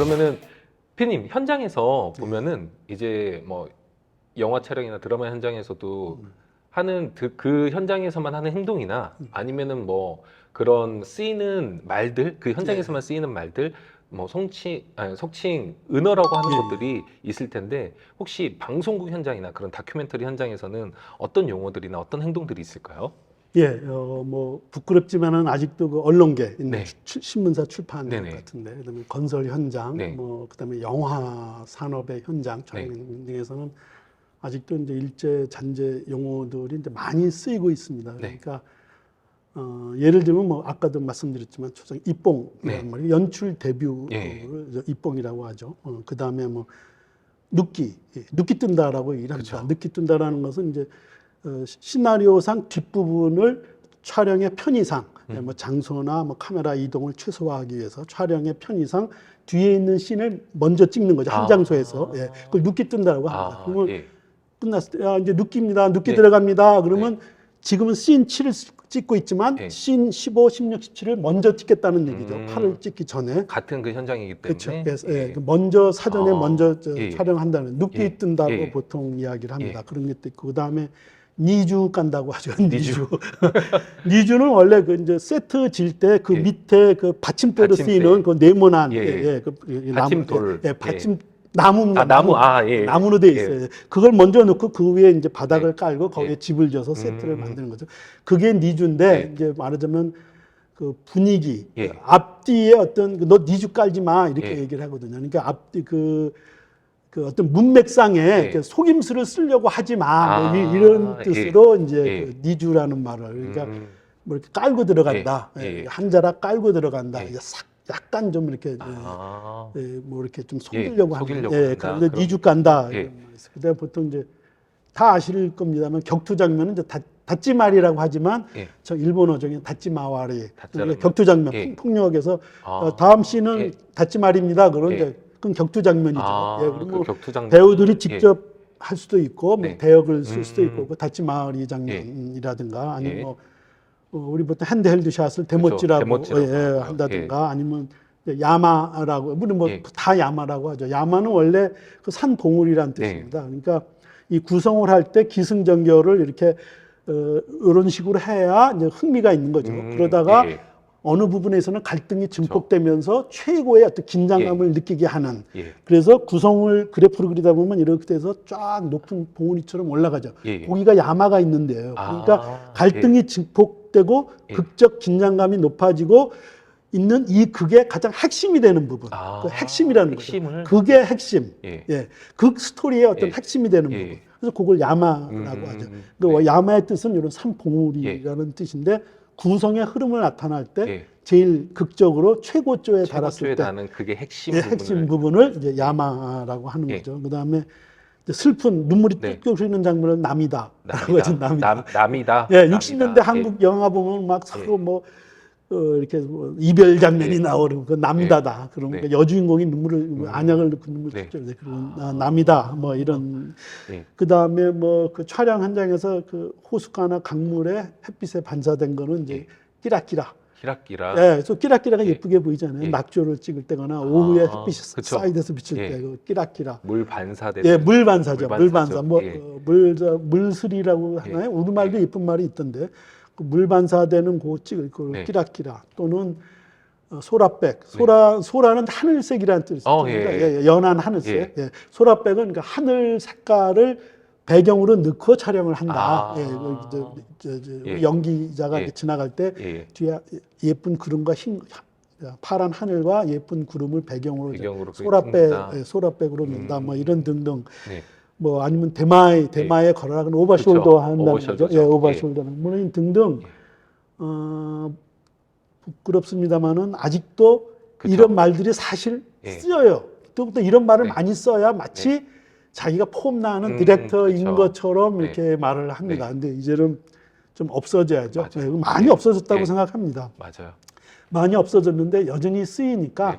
자 그러면은 피님 현장에서 보면은 이제 뭐 영화 촬영이나 드라마 현장에서도 음. 하는 그, 그 현장에서만 하는 행동이나 음. 아니면은 뭐 그런 쓰이는 말들 그 네. 현장에서만 쓰이는 말들 뭐 송칭 아니 속칭 은어라고 하는 예, 예. 것들이 있을 텐데 혹시 방송국 현장이나 그런 다큐멘터리 현장에서는 어떤 용어들이나 어떤 행동들이 있을까요? 예, 어, 뭐 부끄럽지만은 아직도 그 언론계, 네. 출- 신문사 출판 네네. 같은데, 그다음에 건설 현장, 네. 뭐 그다음에 영화 산업의 현장 촬영 등에서는 아직도 이제 일제 잔재 용어들이 이제 많이 쓰이고 있습니다. 네. 그러니까 어, 예를 들면 뭐 아까도 말씀드렸지만 초성 입봉이란 네. 연출 데뷔를 예. 이제 입봉이라고 하죠. 어, 그다음에 뭐 눕기, 예, 눕기 뜬다라고 얘기를 합니다. 그쵸. 눕기 뜬다라는 것은 이제 어, 시나리오상 뒷부분을 촬영의 편의상, 음. 예, 뭐 장소나 뭐 카메라 이동을 최소화하기 위해서 촬영의 편의상 뒤에 있는 씬을 먼저 찍는 거죠. 한 아. 장소에서. 예, 그걸 눕기 뜬다고 합니다. 아, 그러면 예. 끝났을 때, 야, 이제 눕기입니다. 눕기 네. 들어갑니다. 그러면 지금은 씬 7을 찍고 있지만 네. 씬 15, 16, 17을 먼저 찍겠다는 얘기죠. 음. 8을 찍기 전에. 같은 그 현장이기 그렇죠. 때문에 그래서 예. 예, 그 먼저 사전에 아, 먼저 저 예, 예. 촬영한다는 눕기 예, 뜬다고 예. 보통 이야기를 합니다. 그런 것도 있고 그다음에 니주 깐다고 하죠. 니주. 니주. 니주 는 원래 그 이제 세트 질 때그 예. 밑에 그 받침대로 받침대. 쓰이는 그 네모난 예, 예. 예, 예, 그이 받침돌. 나무, 예, 예, 받침 나무 아 나무 아 예. 나무로 돼 있어요. 그걸 먼저 넣고 그 위에 이제 바닥을 예. 깔고 거기에 예. 집을 져서 세트를 음. 만드는 거죠. 그게 니주인데 예. 이제 말하자면 그 분위기 예. 앞뒤에 어떤 그너 니주 깔지 마 이렇게 예. 얘기를 하거든요. 그러니까 앞뒤 그, 그 어떤 문맥상에 이렇게 속임수를 쓰려고 하지 마. 뭐 예. 아, 이- 이런 예. 뜻으로 이제 예. 그 니주라는 말을 그러니까 음, 뭐 이렇게 깔고 들어간다. 예. 예. 예, 한 자락 깔고 들어간다. 예. 싹 약간 좀 이렇게 아, 예, 뭐 이렇게 좀 속이려고 하는 속이려고 예, 한다. 그런데 그런- 니주 간다. 예. 이런 말이 있어요. 보통 이제 다 아실 겁니다만 격투 장면은 이제 다, 다찌말이라고 하지만 예. 저 일본어 중에 다찌마와리 다찌마리. 그러니까 격투 장면 예. 폭- 폭력에서 아. 어, 다음 씬은 예. 다찌말입니다. 그런 예. 이제 그건 격투 장면이죠. 아, 예, 그 그리고 격투장 배우들이 직접 할 수도 있고 뭐 네. 대역을 쓸 수도 음. 있고 그 다찌마와리 장면이라든가 아니면 예. 뭐 어, 우리 보통 핸드헬드 샷을 데모찌라고 데모찌라고 예. 한다든가 아니면 이제 야마라고 우리 뭐 예. 다 야마라고 하죠. 야마는 원래 그산 봉우리란 네. 뜻입니다. 그러니까 이 구성을 할 때 기승전결을 이렇게 어, 이런 식으로 해야 이제 흥미가 있는 거죠. 음, 그러다가 예, 어느 부분에서는 갈등이 증폭되면서 최고의 어떤 긴장감을 느끼게 하는 예. 그래서 구성을 그래프로 그리다 보면 이렇게 돼서 쫙 높은 봉우리처럼 올라가죠. 예, 예. 거기가 야마가 있는데요. 아, 그러니까 갈등이 증폭되고 예. 극적 긴장감이 높아지고 있는 이 극의 가장 핵심이 되는 부분. 아, 그 핵심이라는 핵심을? 거죠. 극의 핵심. 예. 예. 극 스토리의 어떤 예. 핵심이 되는 예. 부분. 그래서 그걸 야마라고 음, 하죠. 음, 그 네. 야마의 뜻은 이런 산봉우리라는 뜻인데 구성의 흐름을 나타날 때 예. 제일 극적으로 최고조에 달았을 때 나는 그게 핵심 예, 부분을 핵심 부분을 이제 야마라고 하는 예. 거죠. 그다음에 이제 슬픈 눈물이 네. 뚝뚝 흐르는 장면을 남이다. 라고 하죠. 남이다. 남, 남이다. 예, 남이다. 60년대 예. 한국 영화 보면 막 서로 뭐 어, 이렇게 뭐 이별 장면이 예. 나오고 그 남이다다. 그런 네. 그 여주인공이 눈물을 안약을 넣고 눈물 네. 흘죠. 그런 아, 남이다. 뭐 이런 예. 그다음에 뭐 그 촬영 현장에서 그 호숫가나 강물에 햇빛에 반사된 거는 이제 예. 끼라끼라. 히라키라. 예, 그래서 끼라끼라가 예. 예쁘게 보이잖아요. 예. 낙조를 찍을 때거나 오후에 아, 햇빛이 그쵸. 사이드에서 비칠 예. 때 그 끼라끼라. 물 반사되는 예, 물 반사죠. 물. 반사. 뭐, 예. 어, 물, 저, 물슬이라고 예. 하나요? 우리말도 예쁜 말이 있던데. 그물 반사되는 그 찍을 그 네. 끼라끼라 또는 어, 소라백. 소라, 소라는 하늘색이라는 뜻입니다. 어, 예, 예. 연한 하늘색. 예. 소라백은 그러니까 하늘 색깔을 배경으로 넣고 촬영을 한다. 아. 예, 그 저, 저, 저, 예. 연기자가 예. 지나갈 때 예. 뒤에 예쁜 구름과 흰 파란 하늘과 예쁜 구름을 배경으로, 배경으로 소라백. 예, 소라백으로 넣는다 뭐 이런 등등 네. 뭐 아니면 대마의 대마의 걸어라는 오버숄더 그쵸. 한다는 거죠. 예 오버숄더는 뭐 이런 등등 예. 어 부끄럽습니다만은 아직도 그쵸. 이런 말들이 사실 예. 쓰여요 또, 또 이런 말을 네. 많이 써야 마치 자기가 폼나는 음, 디렉터인 그쵸. 것처럼 네. 이렇게 말을 합니다 네. 근데 이제는 좀 없어져야죠. 예, 많이 예. 없어졌다고 예. 생각합니다 맞아요. 많이 없어졌는데 여전히 쓰이니까 네.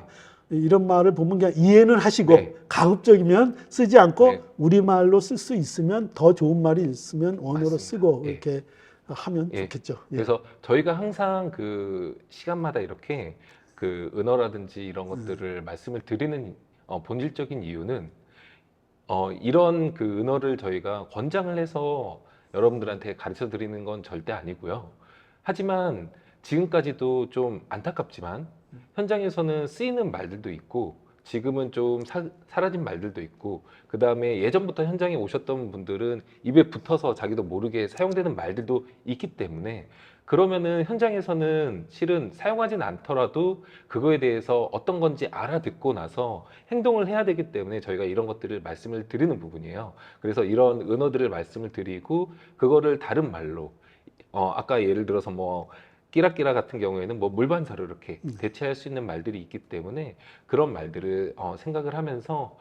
이런 말을 보면 그냥 이해는 하시고 네. 가급적이면 쓰지 않고 네. 우리말로 쓸 수 있으면 더 좋은 말이 있으면 원어로 맞습니다. 쓰고 예. 이렇게 하면 예. 좋겠죠. 예. 그래서 저희가 항상 그 시간마다 이렇게 그 은어라든지 이런 것들을 말씀을 드리는 어, 본질적인 이유는 어, 이런 그 은어를 저희가 권장을 해서 여러분들한테 가르쳐 드리는 건 절대 아니고요. 하지만 지금까지도 좀 안타깝지만 현장에서는 쓰이는 말들도 있고 지금은 좀 사, 사라진 말들도 있고 그 다음에 예전부터 현장에 오셨던 분들은 입에 붙어서 자기도 모르게 사용되는 말들도 있기 때문에 그러면은 현장에서는 실은 사용하진 않더라도 그거에 대해서 어떤 건지 알아듣고 나서 행동을 해야 되기 때문에 저희가 이런 것들을 말씀을 드리는 부분이에요. 그래서 이런 은어들을 말씀을 드리고 그거를 다른 말로 어 아까 예를 들어서 뭐 끼라끼라 같은 경우에는 뭐 물반사로 이렇게 네. 대체할 수 있는 말들이 있기 때문에 그런 말들을 어 생각을 하면서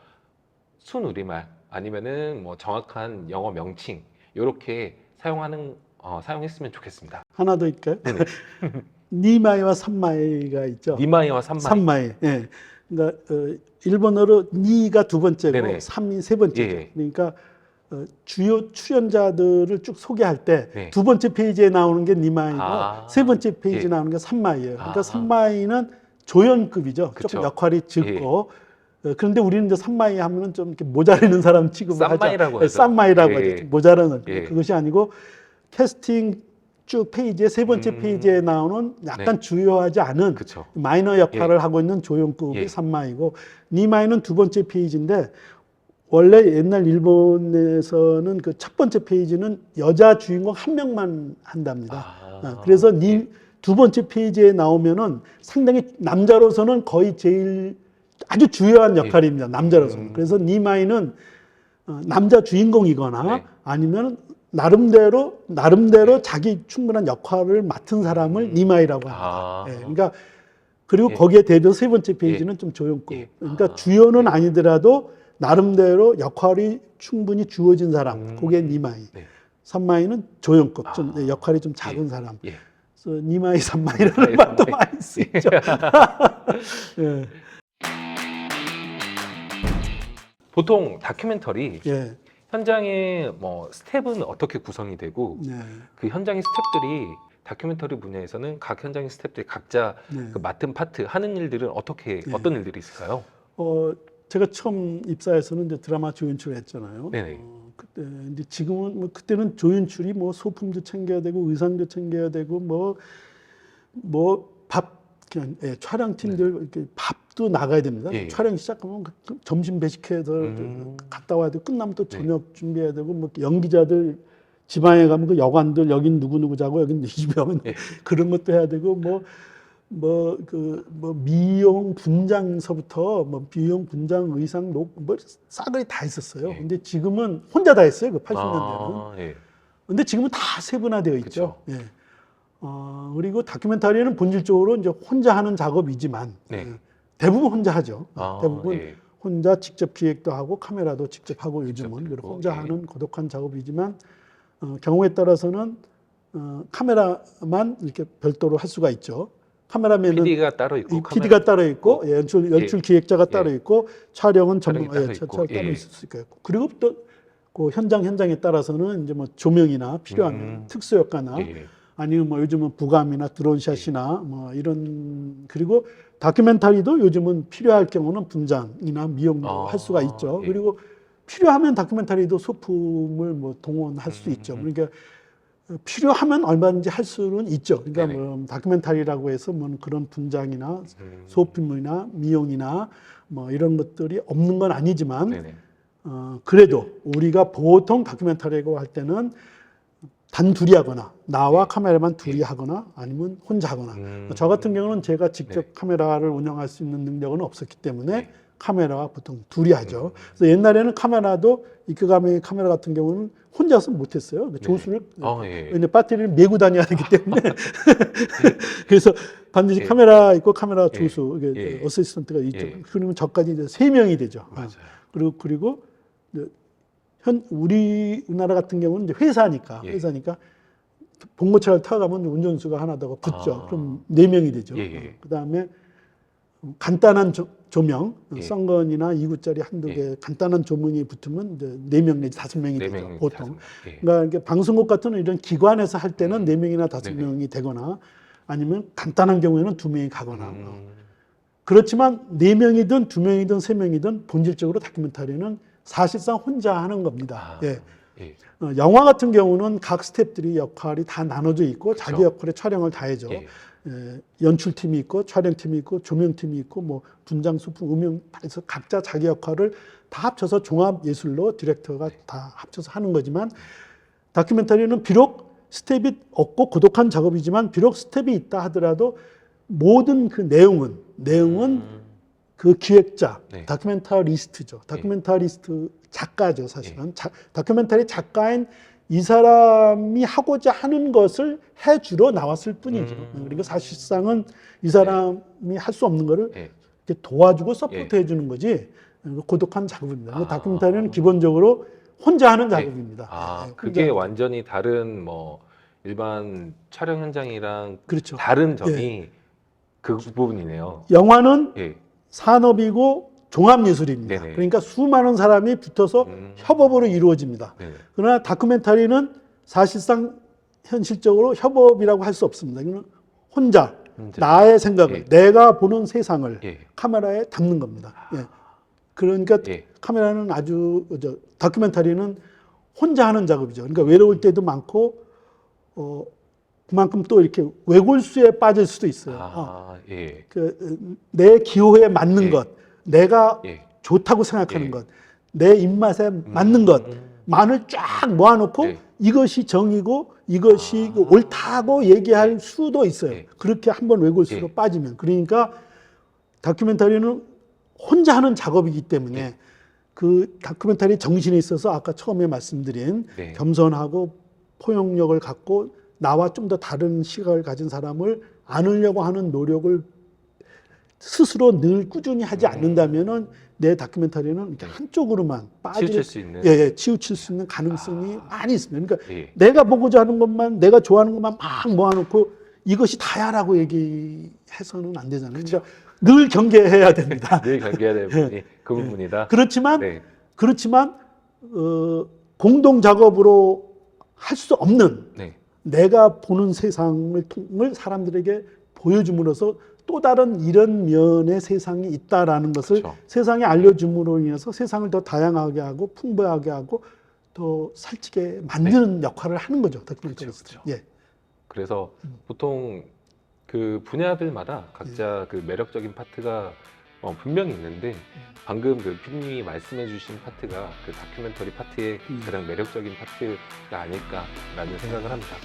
순 우리말 아니면은 뭐 정확한 영어 명칭 이렇게 사용하는 어, 사용했으면 좋겠습니다. 하나 더 있을까요? 네네. 니마이와 산마이가 있죠. 니마이와 산마이. 산마이. 예. 그러니까 어, 일본어로 니가 두 번째고 네네. 삼이 세 번째죠. 예. 그러니까 어, 주요 출연자들을 쭉 소개할 때 네. 두 번째 페이지에 나오는 게 니마이고 아. 세 번째 페이지 예. 나오는 게 산마이예요. 그러니까 아. 산마이는 조연급이죠. 그쵸. 조금 역할이 적고 어, 그런데 우리는 이제 산마이 하면은 좀 이렇게 모자라는 사람 취급을 하죠. 쌈마이라고 예, 하죠. 예. 하죠. 모자라는 예. 그것이 아니고 캐스팅 쭉 페이지에 세 번째 음. 페이지에 나오는 약간 주요하지 않은 그렇죠. 마이너 역할을 하고 있는 조연급이 예. 산마이고 니마이는 두 번째 페이지인데 원래 옛날 일본에서는 그 첫 번째 페이지는 여자 주인공 한 명만 한답니다. 아. 어, 그래서 니두 번째 페이지에 나오면은 상당히 남자로서는 거의 제일 아주 주요한 역할입니다. 남자로서는. 음. 그래서 니마이는 어, 남자 주인공이거나 네. 아니면 나름대로 나름대로 자기 충분한 역할을 맡은 사람을 음. 니마이라고 합니다. 아. 예, 그러니까 그리고 예. 거기에 대비해서 세 번째 페이지는 좀 조연급. 예. 그러니까 아. 주연은 아니더라도 나름대로 역할이 충분히 주어진 사람. 음. 그게 니마이. 네. 산마이는 조연급. 좀 아. 역할이 좀 작은 사람. 예. 그래서 니마이 산마이라는 니마이, 말도 산마이. 많이 쓰죠. 예. 보통 다큐멘터리 예. 현장의 뭐 스텝은 어떻게 구성이 되고 네. 그 현장의 스텝들이 다큐멘터리 분야에서는 각 현장의 스텝들이 각자 네. 그 맡은 파트 하는 일들은 어떻게 네. 어떤 일들이 있을까요? 어, 제가 처음 입사해서는 이제 드라마 조연출을 했잖아요. 네네. 어, 그때 근데 지금은 뭐 그때는 조연출이 뭐 소품도 챙겨야 되고 의상도 챙겨야 되고 뭐 뭐 밥 그냥 예, 촬영팀들 이렇게 밥도 나가야 됩니다. 네. 예. 촬영 시작하면 그- 그 점심 배식해서 음. 갔다 와야 되고 끝나면 또 네. 저녁 준비해야 되고 뭐 연기자들 지방에 가면 그 여관들 여긴 누구 누구 자고 여긴 이 집에 오면 예. 그런 것도 해야 되고 뭐 뭐 그 뭐 미용 분장서부터 뭐 미용 분장 의상 녹 뭐 싸그리 다 있었어요. 예. 근데 지금은 혼자 다 했어요. 그 80년대는. 아, 예. 근데 지금은 다 세분화되어 있죠. 예. 어, 그리고 다큐멘터리는 본질적으로 이제 혼자 하는 작업이지만 네. 예, 대부분 혼자 하죠. 아, 대부분 예. 혼자 직접 기획도 하고 카메라도 직접 하고 직접 요즘은 그리고 혼자 예. 하는 고독한 작업이지만 어, 경우에 따라서는 어, 카메라만 이렇게 별도로 할 수가 있죠. 카메라맨은 PD가 따로 있고 이 카메라- PD가 따로 있고 예, 연출 연출 기획자가 따로 예. 있고 촬영은 전문 따로 예, 차- 있고, 차- 따로 예. 있을 수 있고 그리고 또 그 현장 현장에 따라서는 이제 뭐 조명이나 필요한 음. 특수 효과나 예. 아니면 뭐 요즘은 부감이나 드론샷이나 뭐 이런 그리고 다큐멘터리도 요즘은 필요할 경우는 분장이나 미용도 아, 할 수가 있죠. 예. 그리고 필요하면 다큐멘터리도 소품을 뭐 동원할 수 음, 있죠. 음. 그러니까 필요하면 얼마든지 할 수는 있죠. 그러니까 네네. 뭐 다큐멘터리라고 해서 뭐 그런 분장이나 음. 소품이나 미용이나 뭐 이런 것들이 없는 건 아니지만 네네. 어, 그래도 우리가 보통 다큐멘터리라고 할 때는 단 둘이 하거나 나와 네. 카메라만 둘이 네. 하거나 아니면 혼자 하거나 음. 저 같은 경우는 제가 직접 네. 카메라를 운영할 수 있는 능력은 없었기 때문에 네. 카메라와 보통 둘이 하죠. 음. 그래서 옛날에는 카메라도 이크가미 카메라 같은 경우는 혼자서 못했어요. 그 네. 조수를 아, 예. 왜냐 배터리를 메고 다녀야 되기 때문에 그래서 반드시 예. 카메라 있고 카메라 예. 조수 이게 예. 어시스턴트가 있죠. 예. 그러면 저까지 이제 세 명이 되죠. 맞아요. 그리고 그리고 현 우리나라 같은 경우는 이제 회사니까 예. 회사니까 봉고차를 타가면 운전수가 하나 더 붙죠. 아. 그럼 네 명이 되죠. 예, 예. 그 다음에 간단한 조, 조명, 예. 썬건이나 2구짜리 한두 개 간단한 조명이 붙으면 이제 네명 내지 다섯 명이 네 되죠. 보통. 다섯 명. 예. 그러니까 이게 방송국 같은 이런 기관에서 할 때는 음. 네 명이나 다섯 네네. 명이 되거나 아니면 간단한 경우에는 두 명이 가거나 음. 그렇지만 네 명이든 두 명이든 세 명이든 본질적으로 다큐멘터리는 사실상 혼자 하는 겁니다. 아, 예. 예. 어, 영화 같은 경우는 각 스탭들이 역할이 다 나눠져 있고 그쵸. 자기 역할에 촬영을 다 해죠. 예. 예, 연출팀이 있고 촬영팀이 있고 조명팀이 있고 뭐 분장, 소품, 음영 다 해서 각자 자기 역할을 다 합쳐서 종합 예술로 디렉터가 다 합쳐서 하는 거지만 다큐멘터리는 비록 스텝이 없고 고독한 작업이지만 비록 스텝이 있다 하더라도 모든 그 내용은 내용은 음, 그 기획자, 네. 다큐멘터리스트죠. 다큐멘터리스트 작가죠, 사실은. 자- 다큐멘터리 작가인 이 사람이 하고자 하는 것을 해주러 나왔을 뿐이죠. 음. 그리고 사실상은 이 사람이 할수 없는 거를 예. 이렇게 도와주고 서포트 해주는 거지 고독한 작업입니다. 아. 다큐멘터리는 기본적으로 혼자 하는 작업입니다. 아, 예, 그게. 완전히 다른 뭐 일반 촬영 현장이랑 그렇죠. 다른 점이 그 부분이네요. 영화는 예. 산업이고 종합예술입니다. 네네. 그러니까 수많은 사람이 붙어서 음. 협업으로 이루어집니다. 네. 그러나 다큐멘터리는 사실상 현실적으로 협업이라고 할 수 없습니다. 이거는 혼자. 나의 생각을 예. 내가 보는 세상을 예. 카메라에 담는 겁니다. 예. 그러니까 예. 카메라는 아주 저 다큐멘터리는 혼자 하는 작업이죠. 그러니까 외로울 때도 많고 어 그만큼 또 이렇게 외골수에 빠질 수도 있어요. 어, 아, 예. 그, 내 기호에 맞는 예. 것, 내가 예. 좋다고 생각하는 예. 것, 내 입맛에 맞는 것, 음. 만을 쫙 모아놓고 예. 이것이 정이고 이것이 아. 그 옳다고 얘기할 수도 있어요. 예. 그렇게 한번 외골수로 예. 빠지면. 그러니까 다큐멘터리는 혼자 하는 작업이기 때문에 예. 그 다큐멘터리 정신에 있어서 아까 처음에 말씀드린 네. 겸손하고 포용력을 갖고 나와 좀 더 다른 시각을 가진 사람을 안으려고 하는 노력을 스스로 늘 꾸준히 하지 음. 않는다면은 내 다큐멘터리는 이렇게 한쪽으로만 빠질 치우칠 수 있는. 예, 예, 치우칠 수 있는 가능성이 많이 있습니다. 그러니까 예. 내가 보고자 하는 것만, 내가 좋아하는 것만 막 모아놓고 이것이 다야라고 얘기해서는 안 되잖아요. 그러니까 늘 경계해야 됩니다. 늘 경계해야 될 부분이 그 부분이다. 그렇지만, 네. 그렇지만, 어, 공동 작업으로 할 수 없는 네. 내가 보는 세상을 통을 사람들에게 보여줌으로써 또 다른 이런 면의 세상이 있다라는 것을 그렇죠. 세상에 알려줌으로 인해서 세상을 더 다양하게 하고 풍부하게 하고 더 살찌게 만드는 역할을 하는 거죠. 다큐멘터리스트. 그렇죠, 예. 그래서 음. 보통 그 분야들마다 각자 그 매력적인 파트가 어, 분명히 있는데 방금 그 피디님이 말씀해주신 파트가 그 다큐멘터리 파트의 음. 가장 매력적인 파트가 아닐까라는 생각을 합니다.